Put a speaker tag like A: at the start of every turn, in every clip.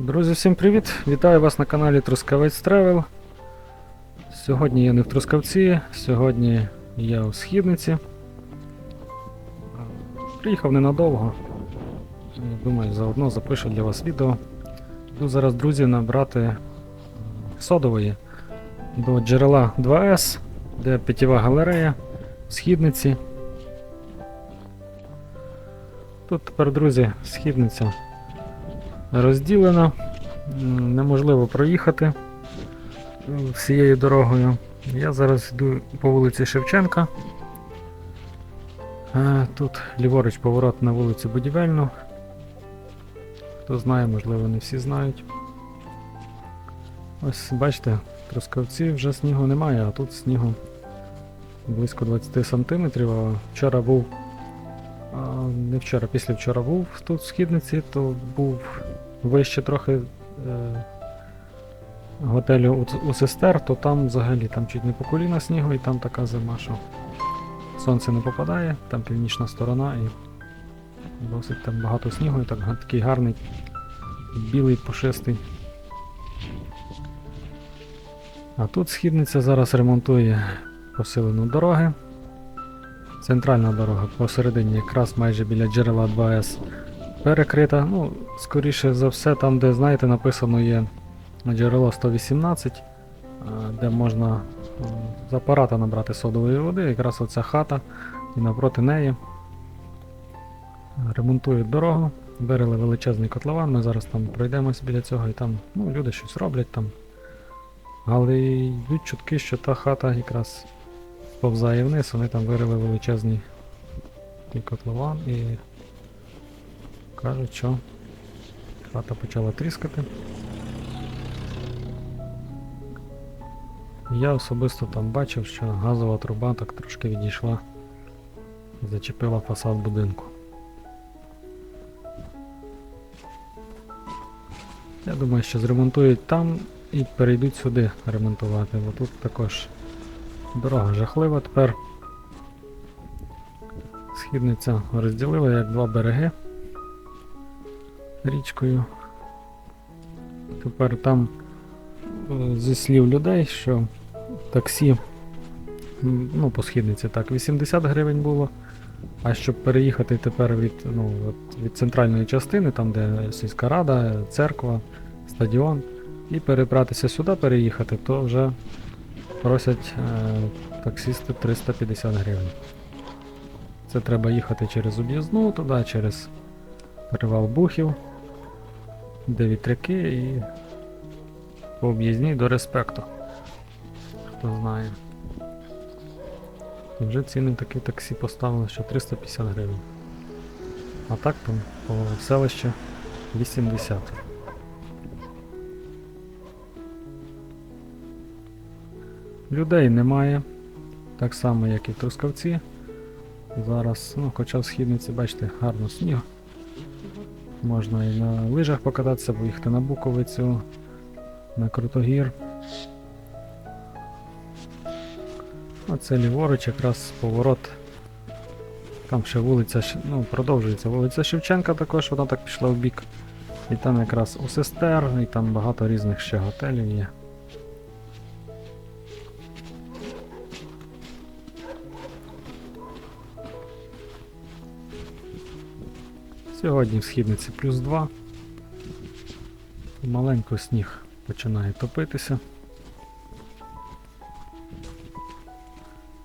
A: Друзі, всім привіт! Вітаю вас на каналі Трускавець Тревел. Сьогодні я не в Трускавці, сьогодні я у Східниці. Приїхав ненадовго. Думаю, заодно запишу для вас відео. Йду зараз, друзі, набрати содової до джерела 2С, де питєва галерея в Східниці. Тут тепер, друзі, східниця розділена, неможливо проїхати е, всією дорогою. Я зараз йду по вулиці Шевченка. Е, Тут ліворуч поворот на вулицю Будівельну. Хто знає, можливо, не всі знають. Ось бачите, в Трускавці вже снігу немає, а тут снігу близько 20 см. А вчора був. А, не вчора, після вчора був тут в східниці, то був вище трохи е, готелю у, у сестер, то там взагалі там чуть не по коліна снігу, і там така зима, що сонце не попадає, там північна сторона і досить там багато снігу, і так, такий гарний білий пушистий. А тут східниця зараз ремонтує посилену дороги. Центральна дорога посередині, якраз майже біля джерела 2С перекрита. Ну, скоріше за все, там, де, знаєте, написано є джерело 118, де можна з апарата набрати содової води, якраз оця хата і навпроти неї. Ремонтують дорогу, вирили величезний котлован, ми зараз там пройдемось біля цього і там ну, люди щось роблять там. Але йдуть чутки, що та хата якраз повзає вниз, вони там вирили величезний котлован і кажуть, що хата почала тріскати. Я особисто там бачив, що газова труба так трошки відійшла, зачепила фасад будинку. Я думаю, що зремонтують там і перейдуть сюди ремонтувати, бо тут також дорога жахлива тепер. Східниця розділила як два береги річкою. Тепер там е, зі слів людей, що таксі ну, по східниці так, 80 гривень було. А щоб переїхати тепер від, ну, від центральної частини, там де сільська рада, церква, стадіон, і перебратися сюди, переїхати, то вже просять е, таксісти 350 гривень. Це треба їхати через об'їзну туди, через перевал Бухів, де вітряки і по об'їзній до респекту. Хто знає. І вже ціни такі таксі поставили, що 350 гривень. А так там по селищу 80. Людей немає, так само як і в Трускавці. Зараз, ну, хоча в східниці, бачите, гарно сніг. Можна і на лижах покататися, поїхати на Буковицю, на Крутогір. Оце ліворуч, якраз поворот. Там ще вулиця, ну, продовжується вулиця Шевченка також, вона так пішла в бік. І там якраз у сестер, і там багато різних ще готелів є. Сьогодні в східниці плюс 2. Маленько сніг починає топитися.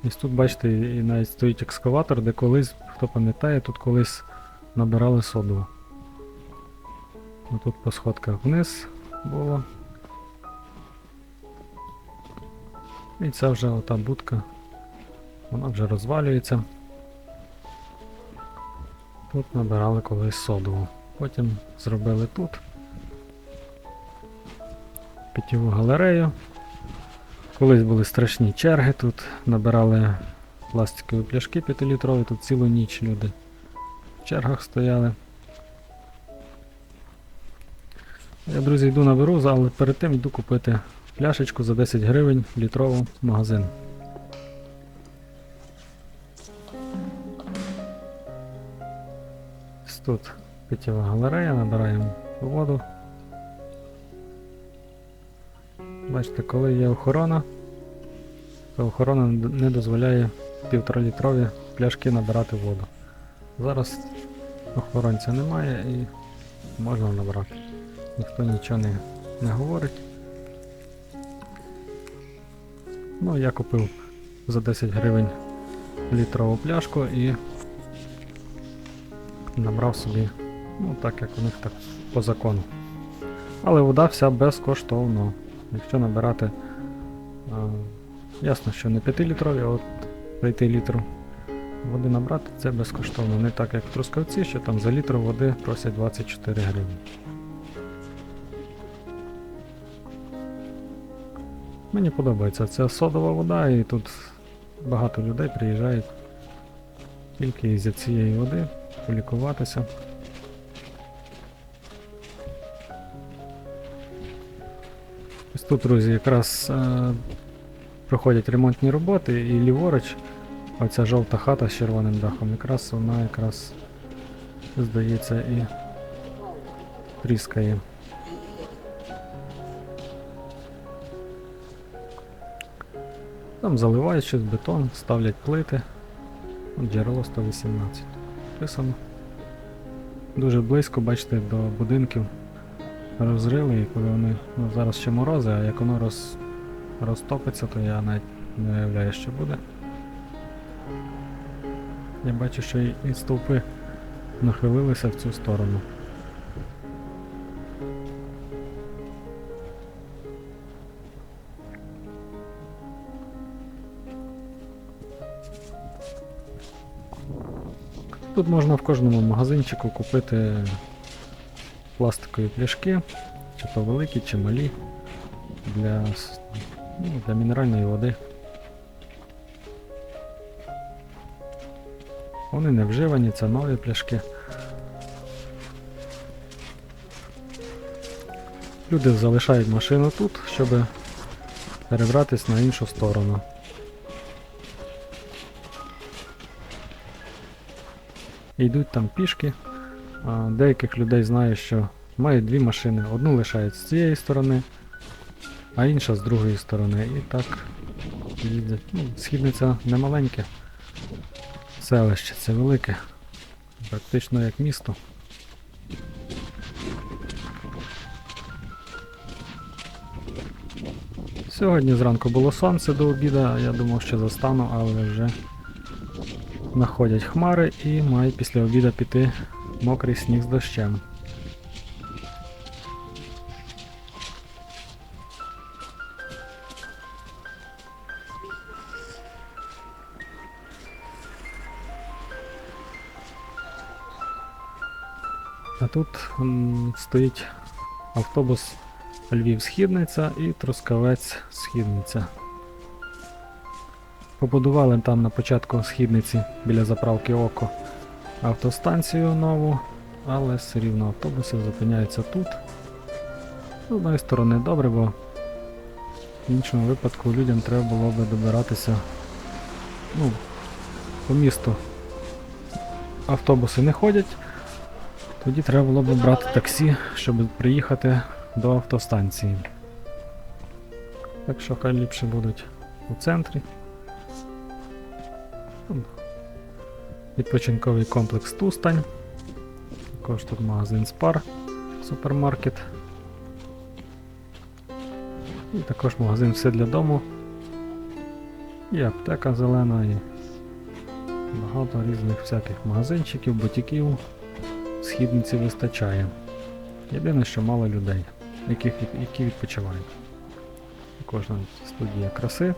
A: І тут, бачите, і навіть стоїть екскаватор, де колись, хто пам'ятає, тут колись набирали соду. Тут по сходках вниз було. І це вже ота будка. Вона вже розвалюється. Тут набирали колись соду. Потім зробили тут питьову галерею. Колись були страшні черги тут, набирали пластикові пляшки 5-літрові, тут цілу ніч люди в чергах стояли. Я, друзі, йду наберу, але перед тим йду купити пляшечку за 10 гривень літрову в магазин. Тут питєва галерея, набираємо воду. Бачите, коли є охорона, то охорона не дозволяє півторалітрові пляшки набирати воду. Зараз охоронця немає і можна набрати. Ніхто нічого не, не говорить. Ну, я купив за 10 гривень літрову пляшку і набрав собі, ну так як у них так по закону. Але вода вся безкоштовно. Якщо набирати, а, ясно, що не 5-літрові, а от 5 літрів води набрати це безкоштовно. Не так як в Трускавці, що там за літр води просять 24 гривні. Мені подобається це содова вода, і тут багато людей приїжджають тільки із цієї води полікуватися. Ось тут, друзі, якраз е, проходять ремонтні роботи і ліворуч оця жовта хата з червоним дахом, якраз вона якраз здається і тріскає. Там заливають щось бетон, ставлять плити. Джерело 118. Писано. Дуже близько, бачите, до будинків розрили, і коли вони. Ну, зараз ще морози, а як воно роз, розтопиться, то я навіть не уявляю, що буде. Я бачу, що і стовпи нахилилися в цю сторону. Тут можна в кожному магазинчику купити пластикові пляшки, чи то великі, чи малі, для, ну, для мінеральної води. Вони не вживані, це нові пляшки. Люди залишають машину тут, щоб перебратись на іншу сторону. Йдуть там пішки. Деяких людей знаю, що мають дві машини. Одну лишають з цієї сторони, а інша з другої сторони. І так їздять. Ну, східниця не маленьке. Селище це велике. Практично як місто. Сьогодні зранку було сонце до обіду, я думав, що застану, але вже находять хмари і має після обіду піти мокрий сніг з дощем. А тут стоїть автобус Львів-Східниця і Трускавець Східниця. Побудували там на початку східниці біля заправки Око автостанцію нову, але все рівно автобуси зупиняються тут. З одної сторони добре, бо в іншому випадку людям треба було би добиратися ну, по місту. Автобуси не ходять, тоді треба було б брати таксі, щоб приїхати до автостанції. Так що хай ліпше будуть у центрі. Відпочинковий комплекс Тустань. Також тут магазин Спар, супермаркет. І також магазин все для дому. І аптека зелена, і багато різних всяких магазинчиків, бутіків. Східниці вистачає. Єдине, що мало людей, яких, які відпочивають. Також там студія краси.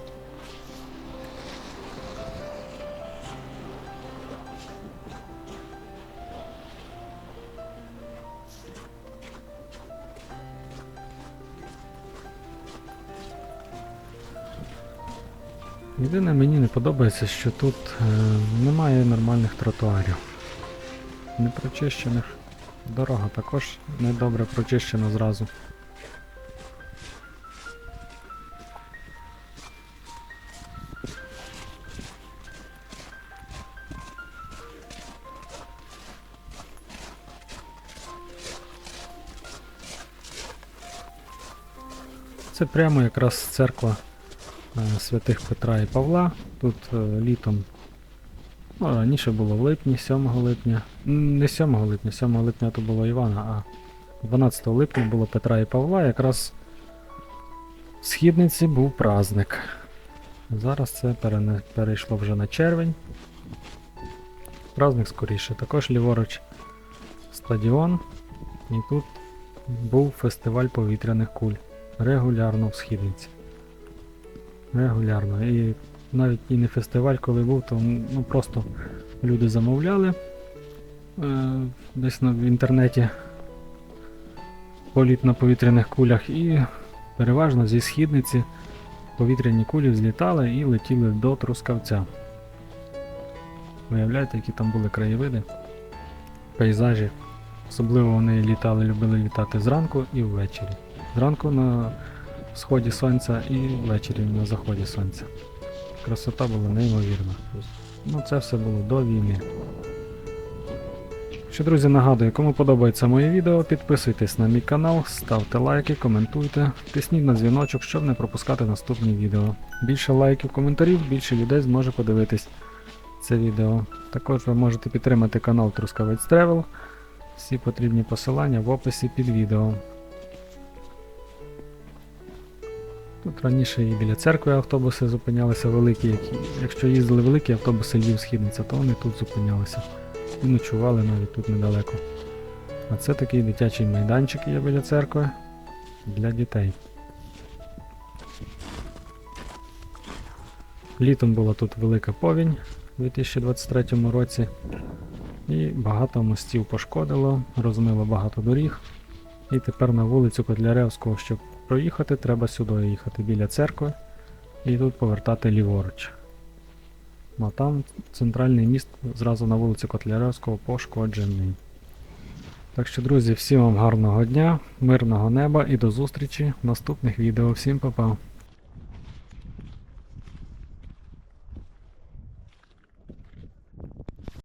A: Єдине мені не подобається, що тут е, немає нормальних тротуарів. Не прочищених. Дорога також недобре прочищена зразу. Це прямо якраз церква святих Петра і Павла. Тут е, літом, ну, раніше було в липні, 7 липня. Не 7 липня, 7 липня то було Івана, а 12 липня було Петра і Павла. Якраз в східниці був праздник. Зараз це перейшло вже на червень. Праздник скоріше. Також ліворуч стадіон. І тут був фестиваль повітряних куль. Регулярно в східниці. Регулярно. І навіть і не фестиваль, коли був, то ну, просто люди замовляли е, десь в інтернеті політ на повітряних кулях і переважно зі східниці повітряні кулі злітали і летіли до Трускавця. Виявляєте, які там були краєвиди, пейзажі. Особливо вони літали, любили літати зранку і ввечері. Зранку на сході сонця і ввечері на заході сонця. Красота була неймовірна. Ну, це все було до війни. Що, друзі, нагадую, кому подобається моє відео, підписуйтесь на мій канал, ставте лайки, коментуйте, тисніть на дзвіночок, щоб не пропускати наступні відео. Більше лайків, коментарів, більше людей зможе подивитись це відео. Також ви можете підтримати канал Трускавець Travel. Всі потрібні посилання в описі під відео. Тут раніше і біля церкви автобуси зупинялися великі. Якщо їздили великі автобуси Львів-Східниця, то вони тут зупинялися. І ночували навіть тут недалеко. А це такий дитячий майданчик є біля церкви для дітей. Літом була тут велика повінь у 2023 році. І багато мостів пошкодило, розмило багато доріг. І тепер на вулицю Котляревського, щоб проїхати, треба сюди їхати біля церкви і тут повертати ліворуч. Ну, А там центральний міст зразу на вулиці Котляревського пошкоджений. Так що, друзі, всім вам гарного дня, мирного неба і до зустрічі в наступних відео. Всім па-па!